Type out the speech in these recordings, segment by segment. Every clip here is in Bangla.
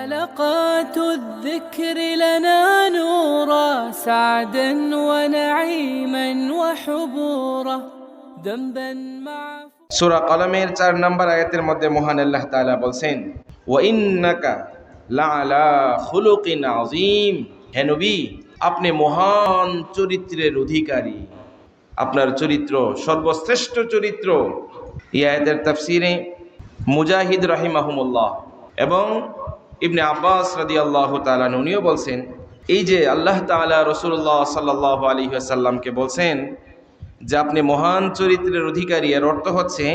حلقات الذكر لنا نورا سعدا ونعيما وحبورا ذنبا مع সূরা কলমের চার নম্বর আয়াতের মধ্যে মহান আল্লাহ তাআলা বলছেন ওয়া ইন্নাকা লাআলা খুলুকিন আযীম হে নবী আপনি মহান চরিত্রের অধিকারী আপনার চরিত্র সর্বশ্রেষ্ঠ চরিত্র এই আয়াতের তাফসিরে মুজাহিদ রাহিমাহুমুল্লাহ এবং ইবনে আব্বাস রাদিয়াল্লাহু তাআলা উনিও বলছেন, এই যে আল্লাহ তাআলা রসুল্লাহ সাল্লাল্লাহু আলাইহি ওয়াসাল্লামকে বলছেন যে আপনি মহান চরিত্রের অধিকারী, এর অর্থ হচ্ছে,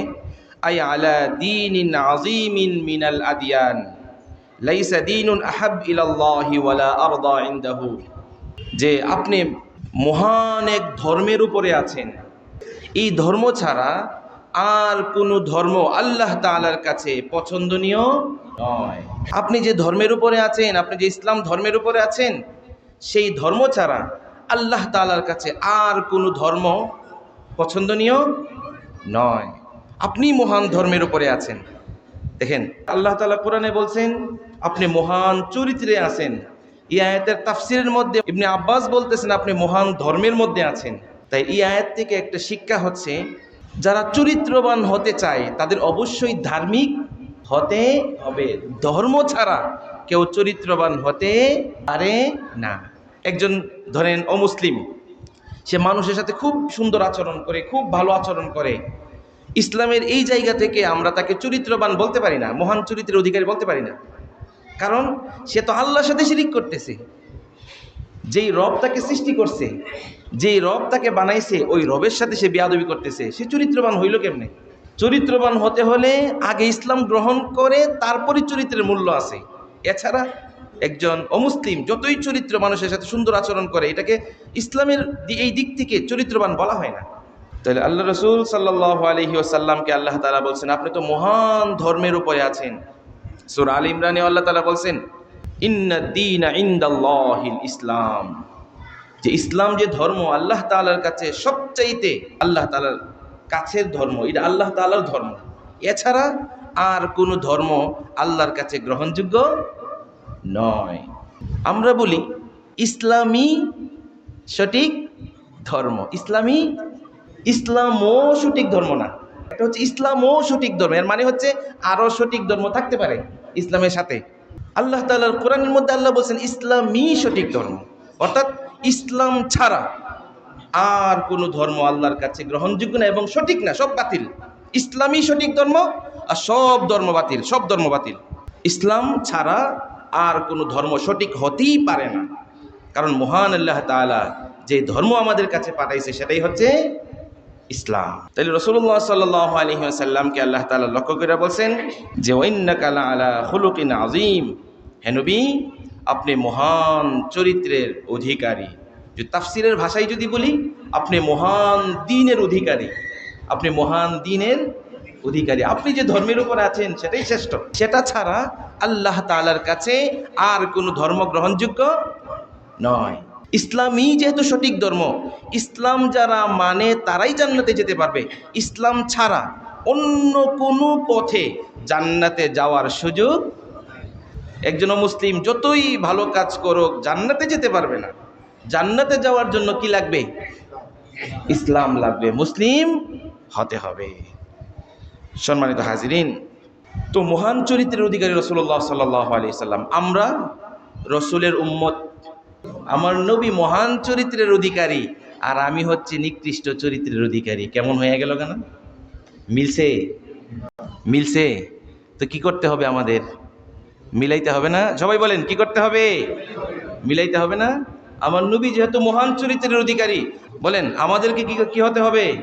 আই আলা দিনিন আজিমিন মিনাল আদিয়ান, লাইসা দিনুন আহাব ইলাল্লাহি যে আপনি মহান এক ধর্মের উপরে আছেন। এই ধর্ম ছাড়া আর কোনো ধর্ম আল্লাহ তাআলার কাছে পছন্দনীয় নয়। আপনি যে ধর্মের উপরে আছেন, আপনি যে ইসলাম ধর্মের উপরে আছেন, সেই ধর্ম ছাড়া আল্লাহ তালার কাছে আর কোনো ধর্ম পছন্দনীয় নয়। আপনি মহান ধর্মের উপরে আছেন। দেখেন, আল্লাহ তালা কোরআনে বলছেন, আপনি মহান চরিত্রে আছেন। এই আয়াতের তাফসিরের মধ্যে ইবনে আব্বাস বলতেছেন, আপনি মহান ধর্মের মধ্যে আছেন। তাই এই আয়াত থেকে একটা শিক্ষা হচ্ছে, যারা চরিত্রবান হতে চায়, তাদের অবশ্যই ধার্মিক হতে হবে। ধর্ম ছাড়া কেউ চরিত্রবান হতে পারে না। একজন ধরেন অমুসলিম, সে মানুষের সাথে খুব সুন্দর আচরণ করে, খুব ভালো আচরণ করে। ইসলামের এই জায়গা থেকে আমরা তাকে চরিত্রবান বলতে পারি না, মহান চরিত্রের অধিকারী বলতে পারি না। কারণ সে তো আল্লাহর সাথে শিরিক করতেছে। যেই রব তাকে সৃষ্টি করছে, যেই রব তাকে বানাইছে, ওই রবের সাথে সে বিয়াদবি করতেছে। সে চরিত্রবান হইল কেমনে? চরিত্রবান হতে হলে আগে ইসলাম গ্রহণ করে তারপরই চরিত্রের মূল্য আছে। এছাড়া একজন অমুসলিম যতই চরিত্র মানুষের সাথে সুন্দর আচরণ করে, এটাকে ইসলামের এই দিক থেকে চরিত্রবান বলা হয় না। তাহলে আল্লাহ রসুল সাল্লাহ আলহি আসাল্লামকে আল্লাহ তালা বলছেন, আপনি তো মহান ধর্মের উপরে আছেন। সুর আল ইমরানে আল্লাহ তালা বলছেন ইসলাম। যে ইসলাম যে ধর্ম আল্লাহ তালার কাছে সবচাইতে আল্লাহ তালার কাছের ধর্ম, এটা আল্লাহ তালার ধর্ম। এছাড়া আর কোনো ধর্ম আল্লাহর কাছে গ্রহণযোগ্য নয়। আমরা বলি, ইসলামী সঠিক ধর্ম। ইসলামী, ইসলামও সঠিক ধর্ম না। এটা হচ্ছে ইসলামও সঠিক ধর্ম, এর মানে হচ্ছে আরও সঠিক ধর্ম থাকতে পারে ইসলামের সাথে। আল্লাহ তাআলার কোরআনের মধ্যে আল্লাহ বলছেন ইসলামই সঠিক ধর্ম। অর্থাৎ ইসলাম ছাড়া আর কোনো ধর্ম আল্লাহর কাছে গ্রহণযোগ্য না এবং সঠিক না, সব বাতিল। ইসলামই সঠিক ধর্ম আর সব ধর্ম বাতিল, সব ধর্ম বাতিল। ইসলাম ছাড়া আর কোনো ধর্ম সঠিক হতেই পারে না। কারণ মহান আল্লাহ তাআলা যে ধর্ম আমাদের কাছে পাঠাইছে সেটাই হচ্ছে ইসলাম। তাহলে রসুল্লাহ সাল্লাহ আল্লাহ তাআলা লক্ষ্য করে বলছেন যে ওইন্নাকালা আলা হুলুকিন আজিম হেনবি আপনি মহান চরিত্রের অধিকারী। যে তাফসিরের ভাষায় যদি বলি, আপনি মহান দিনের অধিকারী। আপনি মহান দিনের অধিকারী। আপনি যে ধর্মের উপর আছেন, সেটাই শ্রেষ্ঠ। সেটা ছাড়া আল্লাহ তাআলার কাছে আর কোনো ধর্ম গ্রহণযোগ্য নয়। ইসলামই যেহেতু সঠিক ধর্ম, ইসলাম যারা মানে তারাই জান্নাতে যেতে পারবে। ইসলাম ছাড়া অন্য কোনো পথে জান্নাতে যাওয়ার সুযোগ একজন মুসলিম যতই ভালো কাজ করুক, জান্নাতে যেতে পারবে না। জান্নাতে যাওয়ার জন্য কি লাগবে? ইসলাম লাগবে। মুসলিম হতে হবে। সম্মানিত হাজিরিন, তো মহান চরিত্রের অধিকারী রসুল্লাহ সাল্লাহ সাল্লাম, আমরা রসুলের উম্মত, আমার নবী মহান চরিত্রের অধিকারী, আর আমি হচ্ছে নিকৃষ্ট চরিত্রের অধিকারী। কেমন হয়ে গেল কেন? মিলছে? মিলছে? তো কি করতে হবে আমাদের? মিলাইতে হবে না? সবাই বলেন, কি করতে হবে? মিলাইতে হবে না? আমার নবী যেহেতু মহান চরিত্রের অধিকারী, বলেন, আমাদেরকে কি কি হতে হবে?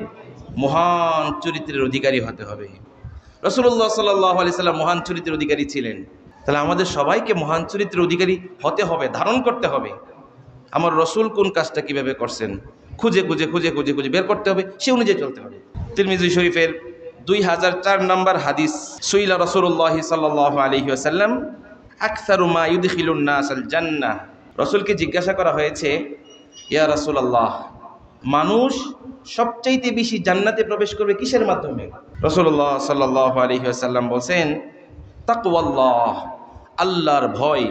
মহান চরিত্রের অধিকারী হতে হবে। রসুল্লাহ সাল্লাহ আলি সাল্লাম মহান চরিত্রের অধিকারী ছিলেন। তাহলে আমাদের সবাইকে মহান চরিত্রের অধিকারী হতে হবে, ধারণ করতে হবে। আমার রসুল কোন কাজটা কীভাবে করছেন? খুঁজে খুঁজে খুঁজে খুঁজে খুঁজে বের করতে হবে, সে অনুযায়ী চলতে হবে। তিরমিজি শরীফের দুই হাজার চার নম্বর হাদিস, সুইলা রসুল্লাহ সাল্লাহ আলহি আসাল্লাম আকসারুমা ইউদখিলুন নাস আল জান্নাহ রসুলকে জিজ্ঞাসা করা হয়েছে, ইয়া রসুল আল্লাহ মানুষ সবচাইতে বেশি জান্নাতে প্রবেশ করবে কিসের মাধ্যমে? রসুল্লাহ সাল্লাহ আলহি আসাল্লাম বলছেন, তাকওয়াল্লাহ, আল্লাহর ভয়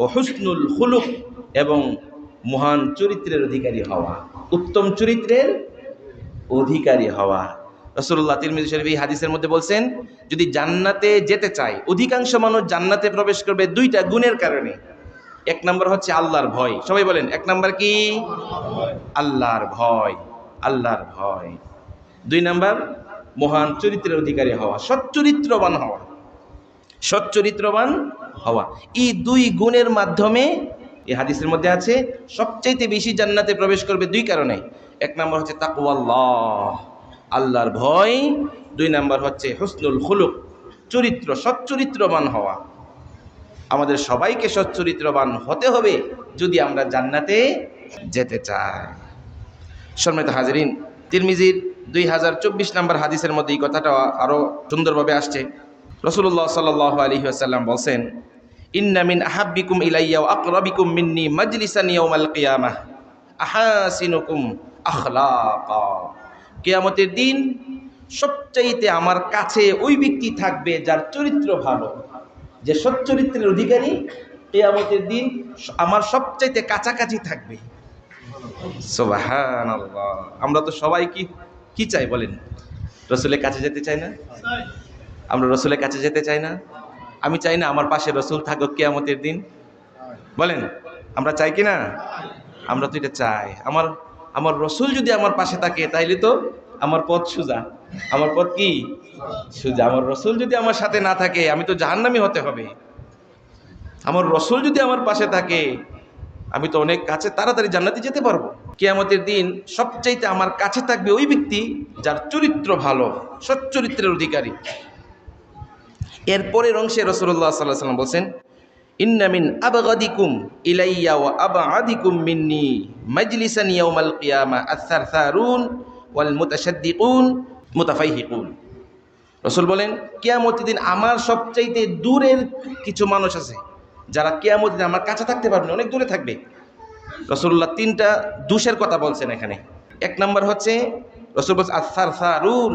ও হুসনুল হুলুক এবং মহান চরিত্রের অধিকারী হওয়া, উত্তম চরিত্রের অধিকারী হওয়া। রসুল্লাহ তিরমিজ শরীফ এই হাদিসের মধ্যে বলছেন, যদি জান্নাতে যেতে চায় অধিকাংশ মানুষ জান্নাতে প্রবেশ করবে দুইটা গুণের কারণে। এক নম্বর হচ্ছে আল্লাহর ভয়। সবাই বলেন, এক নম্বর কি? আল্লাহর ভয় আল্লাহর ভয়। দুই নম্বর, মহান চরিত্রের অধিকারী হওয়া, সচ্চরিত্রবান হওয়া। সচ্চরিত্রবান হওয়া। এই দুই গুণের মাধ্যমে এই হাদিসের মধ্যে আছে, সবচাইতে বেশি জান্নাতে প্রবেশ করবে দুই কারণে। এক নম্বর হচ্ছে তাকুয়াল্লাহ, আল্লাহর ভয়। দুই নম্বর হচ্ছে হুসনুল খুলুক, চরিত্র, সচ্চরিত্রবান হওয়া। আমাদের সবাইকে সচ্চরিত্রবান হতে হবে যদি আমরা জান্নাতে যেতে চাই। সম্মানিত হাজরিন, তিরমিজির দুই হাজার চব্বিশ নম্বর হাদিসের মধ্যে এই কথাটা আরও সুন্দরভাবে আসছে। রসুল্লাহ সাল্লাহ আলী আসাল্লাম বলছেন ইন্নামিন আহাব্বিকুম ইলাইয়া আকরাবিকুম মিন্নি মজলিসান কিয়ামাহ, আহাসিনুকুম আখলাকা। কিয়ামতের দিন সবচাইতে আমার কাছে ওই ব্যক্তি থাকবে যার চরিত্র ভালো। যে সচ্চরিত্রের অধিকারী কেয়ামতের দিন আমার সবচাইতে কাছাকাছি থাকবে। আমরা তো সবাই কি কি চাই বলেন? রসুলের কাছে যেতে চাই না? আমরা রসুলের কাছে যেতে চাই না? আমি চাই না আমার পাশে রসুল থাকুক কেয়ামতের দিন। বলেন, আমরা চাই কি না? আমরা তো এটা চাই। আমার আমার রসুল যদি আমার পাশে থাকে, তাইলে তো আমার পথ সুজা। আমার পথ কি? সুজা আমার রসুল যদি আমার সাথে না থাকে, আমি তো জাহান্নামি হতে হবে। আমার রসুল যদি আমার পাশে থাকে, আমি তো অনেক কাছে তাড়াতাড়ি জান্নাতে যেতে পারব। কিয়ামতের দিন সবচাইতে আমার কাছে থাকবে ওই ব্যক্তি যার চরিত্র ভালো সচ্চরিত্রের অধিকারী। এরপরের অংশে রসুল্লাহ সাল্লাহ সাল্লাম বলছেন ইন্নামিন আবগাদিকুম ইলাইয়া ওয়া আবআদিকুম মিন্নি মাজলিসান ইয়াউমাল কিয়ামা আস-সারসারুন ওয়াল মুতাশাদ্দিকুন মুতাফাইহিকুন। রসুল বলেন কিয়ামতের দিন আমার সবচাইতে দূরের কিছু মানুষ আছে, যারা কিয়ামতের দিন আমার কাছে থাকতে পারবে অনেক দূরে থাকবে। রসুল্লাহ তিনটা দুষের কথা বলছেন এখানে। এক নম্বর হচ্ছে, রসুল বলছে আসার সারুন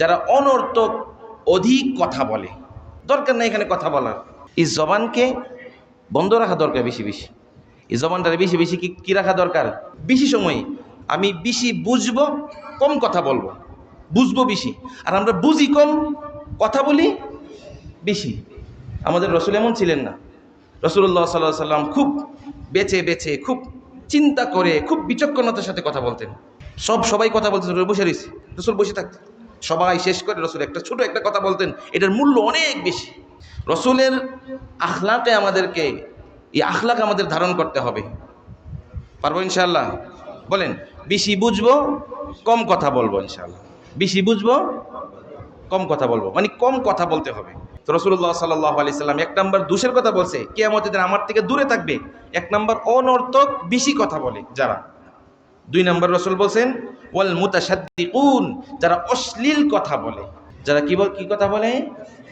যারা অনর্থক অধিক কথা বলে। দরকার নেই এখানে কথা বলার। এই জবানকে বন্ধ রাখা দরকার বেশি বেশি। এই জবানটারে বেশি বেশি কী রাখা দরকার? বেশি সময়। আমি বেশি বুঝব, কম কথা বলব। বুঝব বেশি। আর আমরা বুঝি কম, কথা বলি বেশি। আমাদের রসুল এমন ছিলেন না। রসুল্লাহ সাল্লাহ সাল্লাম খুব বেছে বেছে খুব চিন্তা করে, খুব বিচক্ষণতার সাথে কথা বলতেন। সব সবাই কথা বলতেন বসে রয়েছে। রসুল বসে থাকতেন। সবাই শেষ করে রসুল একটা ছোট একটা কথা বলতেন। এটার মূল্য অনেক বেশি। রসুলের আখলাকে আমাদেরকে, এই আখলাক আমাদের ধারণ করতে হবে। পারব ইনশাল্লাহ বলেন, বেশি বুঝব, কম কথা বলব ইনশাল্লাহ বেশি বুঝব, কম কথা বলব। মানে কম কথা বলতে হবে। তো রসুল্লাহ সাল্লাহ আলি সাল্লাম এক নম্বর দুষের কথা বলছে, কেয়ামতের দিন আমার থেকে দূরে থাকবে। এক নম্বর অনর্থক বেশি কথা বলে যারা। দুই নম্বর রসুল বলছেন, ওয়াল মুতাসাদ্দি মুতাসাদ্দিকুন যারা অশ্লীল কথা বলে। যারা কি বল, কি কথা বলে?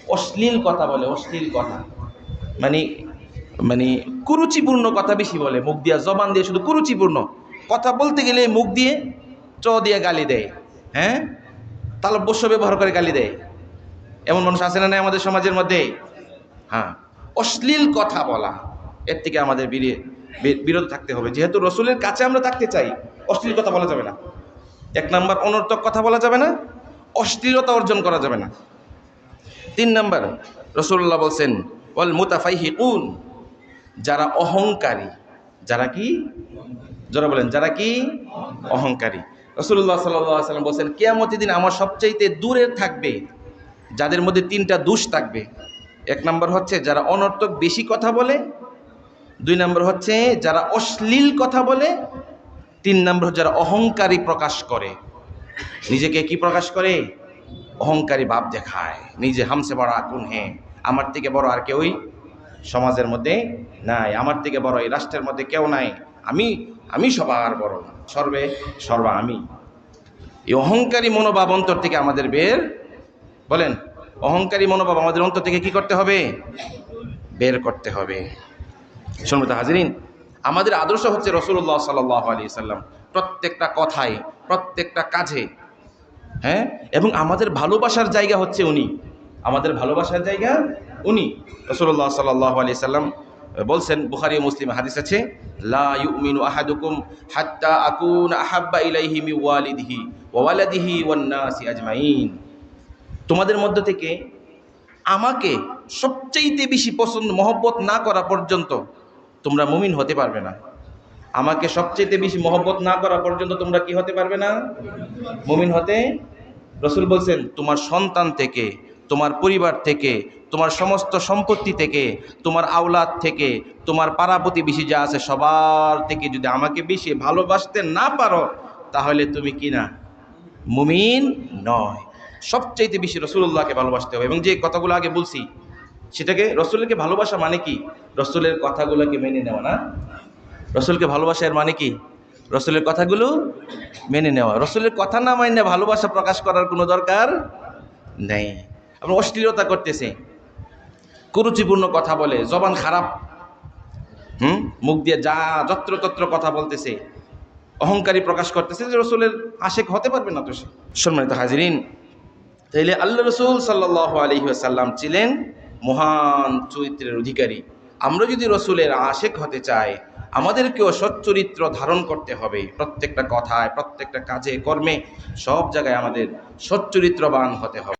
অশ্লীল কথা বলে, অশ্লীল কথা। মানে মানে কুরুচিপূর্ণ কথা বেশি বলে, মুখ দিয়া জবান দিয়ে শুধু কুরুচিপূর্ণ। কথা বলতে গেলে মুখ দিয়ে চ দিয়ে গালি দেয়। হ্যাঁ? তালব্যস্য ব্যবহার করে গালি দেয়। এমন মানুষ আছে না নাই আমাদের সমাজের মধ্যে? হ্যাঁ। অশ্লীল কথা বলা, এর থেকে আমাদের বিরত থাকতে হবে। যেহেতু রসুলের কাছে আমরা থাকতে চাই, অশ্লীল কথা বলা যাবে না। এক নাম্বার, অনর্থক কথা বলা যাবে না, অশ্লীলতা অর্জন করা যাবে না। তিন নাম্বার, রসুল্লাহ বলছেন, ওয়াল মুতাফাই হিকুন যারা অহংকারী, যারা কি? যারা বলেন, যারা কি? অহংকারী। রসুল্লাহ সাল্লাম বলছেন, কেয়ামতের দিন আমার সবচাইতে দূরে থাকবে, যাদের মধ্যে তিনটা দোষ থাকবে। এক নম্বর হচ্ছে যারা অনর্থক বেশি কথা বলে, দুই নম্বর হচ্ছে যারা অশ্লীল কথা বলে, তিন নম্বর যারা অহংকারী প্রকাশ করে। নিজেকে কি প্রকাশ করে? অহংকারী ভাব দেখায়। নিজে হামসে বড় আকুন হ্যাঁ আমার থেকে বড় আর কেউই সমাজের মধ্যে নাই। আমার থেকে বড় এই রাষ্ট্রের মধ্যে কেউ নাই। আমি আমি সবার বড় সর্বে সর্বা আমি। এই অহংকারী মনোভাব অন্তর থেকে আমাদের বের, বলেন, অহংকারী মনোভাব আমাদের অন্তর থেকে কি করতে হবে? বের করতে হবে। শুনব হাজিরিন, আমাদের আদর্শ হচ্ছে রসুল্লাহ সাল্লাহ আলী সাল্লাম। প্রত্যেকটা কথায়, প্রত্যেকটা কাজে হ্যাঁ? এবং আমাদের ভালোবাসার জায়গা হচ্ছে উনি। আমাদের ভালোবাসার জায়গা উনি রসুল্লাহ সাল্লাহ আলি সাল্লাম। বলছেন, বুখারি মুসলিম হাদিস আছে, লা আহাদুকুম আকুন আহাব্বা ওয়ালিদিহি ওয়ালাদিহি আজমাইন। তোমাদের মধ্য থেকে আমাকে সবচাইতে বেশি পছন্দ, মহব্বত না করা পর্যন্ত তোমরা মুমিন হতে পারবে না। আমাকে সবচেয়ে বেশি মহব্বত না করা পর্যন্ত তোমরা কি হতে পারবে না? মুমিন হতে? রসুল বলছেন, তোমার সন্তান থেকে, তোমার পরিবার থেকে তোমার সমস্ত সম্পত্তি থেকে, তোমার আওলাদ থেকে, তোমার পাড়া প্রতিবেশী যা আছে সবার থেকে যদি আমাকে বেশি ভালোবাসতে না পারো, তাহলে তুমি কি না? মুমিন নয়। সবচাইতে বেশি রসুল্লাহকে ভালোবাসতে হবে। এবং যে কথাগুলো আগে বলছি, সেটাকে রসুলকে ভালোবাসা মানে কি? রসুলের কথাগুলোকে মেনে নেওয়া না? রসুলকে ভালোবাসার মানে কি? রসুলের কথাগুলো মেনে নেওয়া। রসুলের কথা না মাইনে ভালোবাসা প্রকাশ করার কোনো দরকার নেই। আমরা অশ্লীলতা করতেছে। কুরুচিপূর্ণ কথা বলে, জবান খারাপ। হুম? মুখ দিয়ে যা যত্রতত্র কথা বলতেছে, অহংকারী প্রকাশ করতেছে যে রসুলের আশেক হতে পারবে না তো সে। সম্মানিত হাজিরিন, তাইলে আল্লাহ রসুল সাল্লাহ আলহি আসাল্লাম ছিলেন মহান চরিত্রের অধিকারী। আমরা যদি রসুলের আশেক হতে চাই, আমাদেরকেও সচ্চরিত্র ধারণ করতে হবে প্রত্যেকটা কথায়, প্রত্যেকটা কাজে, কর্মে, সব জায়গায় আমাদের সচ্চরিত্রবান হতে হবে।